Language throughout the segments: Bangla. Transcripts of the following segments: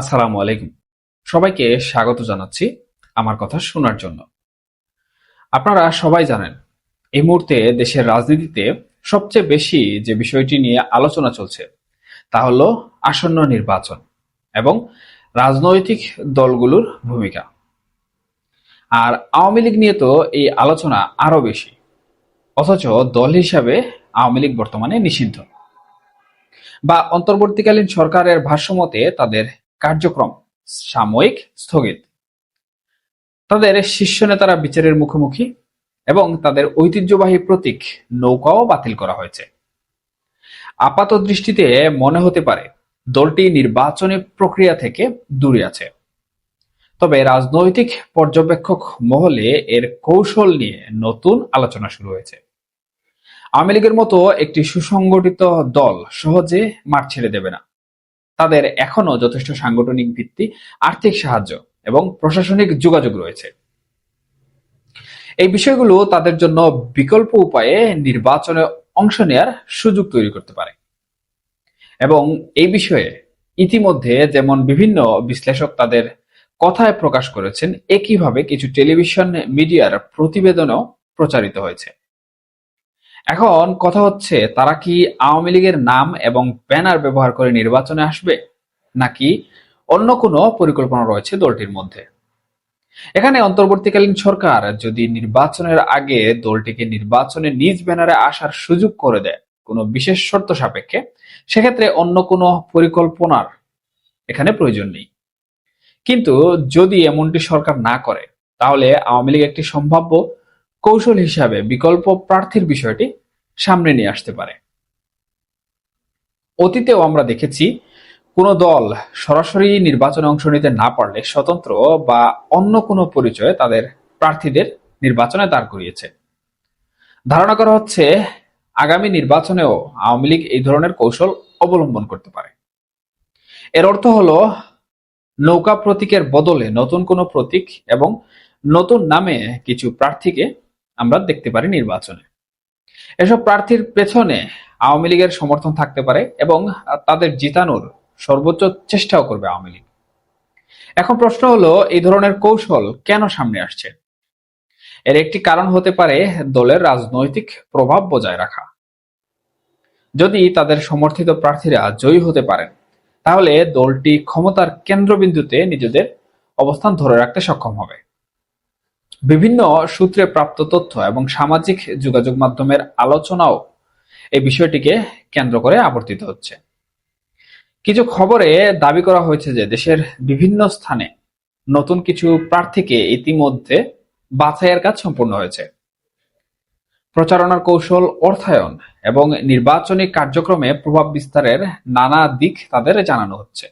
আসসালামু আলাইকুম। সবাইকে স্বাগত জানাচ্ছি আমার কথা শোনার জন্য। আপনারা সবাই জানেন, এই মুহূর্তে দেশের রাজনীতিতে সবচেয়ে বেশি যে বিষয়টি নিয়ে আলোচনা চলছে, তা হলো আসন্ন নির্বাচন এবং রাজনৈতিক দলগুলোর ভূমিকা। আর আওয়ামী লীগ নিয়ে তো এই আলোচনা আরও বেশি, অথচ দল হিসাবে আওয়ামী লীগ বর্তমানে নিষিদ্ধ। বা অন্তর্বর্তীকালীন সরকারের ভাষ্যমতে তাদের কার্যক্রম সাময়িক স্থগিত। তাদের শীর্ষ নেতারা বিচারের মুখোমুখি এবং তাদের ঐতিহ্যবাহী প্রতীক নৌকাও বাতিল করা হয়েছে। আপাত দৃষ্টিতে মনে হতে পারে, দলটি নির্বাচনী প্রক্রিয়া থেকে দূরে আছে। তবে রাজনৈতিক পর্যবেক্ষক মহলে এর কৌশল নিয়ে নতুন আলোচনা শুরু হয়েছে। আওয়ামী লীগের মতো একটি সুসংগঠিত দল সহজে মাঠ ছেড়ে দেবে না। তাদের এখনও যথেষ্ট সাংগঠনিক ভিত্তি, আর্থিক সাহায্য এবং প্রশাসনিক যোগাযোগ রয়েছে। এই বিষয়গুলো তাদের জন্য বিকল্প উপায়ে নির্বাচনে অংশ নেয়ার সুযোগ তৈরি করতে পারে। এবং এই বিষয়ে ইতিমধ্যে যেমন বিভিন্ন বিশ্লেষক তাদের কথায় প্রকাশ করেছেন, একইভাবে কিছু টেলিভিশন মিডিয়ার প্রতিবেদনও প্রচারিত হয়েছে। এখন কথা হচ্ছে, তারা কি আওয়ামী লীগের নাম এবং ব্যানার ব্যবহার করে নির্বাচনে আসবে? নাকি অন্য কোনো পরিকল্পনা রয়েছে দলটির মধ্যে? এখানে অন্তর্বর্তীকালীন সরকার যদি নির্বাচনের আগে দলটিকে নির্বাচনে নিজ ব্যানারে আসার সুযোগ করে দেয়, কোনো বিশেষ শর্ত সাপেক্ষে, সেক্ষেত্রে অন্য কোনো পরিকল্পনার এখানে প্রয়োজন নেই। কিন্তু যদি এমনটি সরকার না করে, তাহলে আওয়ামী লীগ একটি সম্ভাব্য কৌশল হিসাবে বিকল্প প্রার্থীর বিষয়টি সামনে নিয়ে আসতে পারে। অতীতেও আমরা দেখেছি, কোনো দল সরাসরি নির্বাচনে অংশ নিতে না পারলে স্বতন্ত্র বা অন্য কোনো পরিচয়ে তাদের প্রার্থীদের নির্বাচনে দাঁড় করিয়েছে। ধারণা করা হচ্ছে, আগামী নির্বাচনেও আওয়ামী লীগ এই ধরনের কৌশল অবলম্বন করতে পারে। এর অর্থ হলো, নৌকা প্রতীকের বদলে নতুন কোনো প্রতীক এবং নতুন নামে কিছু প্রার্থীকে আমরা দেখতে পারি নির্বাচনে। এসব প্রার্থীর পেছনে আওয়ামী লীগের সমর্থন থাকতে পারে এবং তাদের জিতানোর সর্বোচ্চ চেষ্টাও করবে আওয়ামী লীগ। এখন প্রশ্ন হলো, এই ধরনের কৌশল কেন সামনে আসছে? এর একটি কারণ হতে পারে দলের রাজনৈতিক প্রভাব বজায় রাখা। যদি তাদের সমর্থিত প্রার্থীরা জয়ী হতে পারেন, তাহলে দলটি ক্ষমতার কেন্দ্রবিন্দুতে নিজেদের অবস্থান ধরে রাখতে সক্ষম হবে। বিভিন্ন সূত্রে প্রাপ্ত তথ্য এবং সামাজিক যোগাযোগ মাধ্যমের আলোচনাও এই বিষয়টিকে কেন্দ্র করে আবর্তিত হচ্ছে। কিছু খবরে দাবি করা হয়েছে যে দেশের বিভিন্ন স্থানে নতুন কিছু প্রার্থীকে ইতিমধ্যে বাছাইয়ের কাজ সম্পূর্ণ হয়েছে। প্রচারণার কৌশল অর্থায়ন এবং নির্বাচনী কার্যক্রমে প্রভাব বিস্তারের নানা দিক তাদের জানানো হচ্ছে।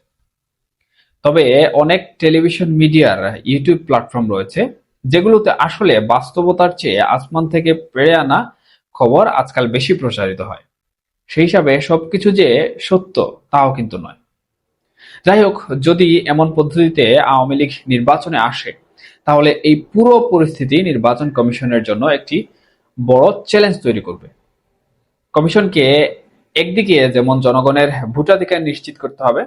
তবে অনেক টেলিভিশন মিডিয়ার ইউটিউব প্ল্যাটফর্ম রয়েছে যেগুলোতে আসলে বাস্তবতার চেয়ে আসমান থেকে পেড়ে আনা খবর আজকাল বেশি প্রচারিত হয়। সেই হিসাবে সবকিছু যে সত্য, তাও কিন্তু নয়। যাই হোক, যদি এমন পদ্ধতিতে আওয়ামী লীগ নির্বাচনে আসে, তাহলে এই পুরো পরিস্থিতি নির্বাচন কমিশনের জন্য একটি বড় চ্যালেঞ্জ তৈরি করবে। কমিশনকে একদিকে যেমন জনগণের ভোটাধিকার নিশ্চিত করতে হবে,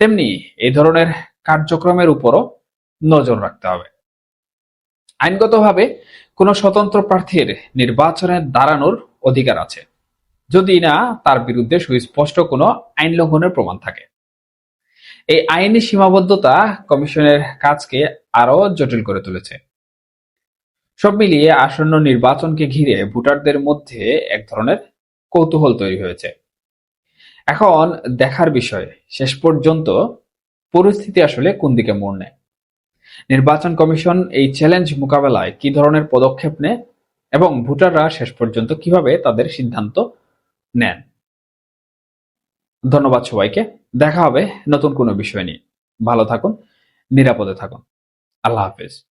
তেমনি এই ধরনের কার্যক্রমের উপরও নজর রাখতে হবে। আইনগতভাবে কোনো স্বতন্ত্র প্রার্থীর নির্বাচনে দাঁড়ানোর অধিকার আছে, যদি না তার বিরুদ্ধে সুস্পষ্ট কোনো আইন লঙ্ঘনের প্রমাণ থাকে। এই আইনি সীমাবদ্ধতা কমিশনের কাজকে আরও জটিল করে তুলেছে। সব মিলিয়ে আসন্ন নির্বাচনকে ঘিরে ভোটারদের মধ্যে এক ধরনের কৌতূহল তৈরি হয়েছে। এখন দেখার বিষয়, শেষ পর্যন্ত পরিস্থিতি আসলে কোন দিকে মোড় নেয়? নির্বাচন কমিশন এই চ্যালেঞ্জ মোকাবেলায় কি ধরনের পদক্ষেপ নেয় এবং ভোটাররা শেষ পর্যন্ত কীভাবে তাদের সিদ্ধান্ত নেন? ধন্যবাদ সবাইকে। দেখা হবে নতুন কোনো বিষয় নিয়ে। ভালো থাকুন, নিরাপদে থাকুন। আল্লাহ হাফেজ।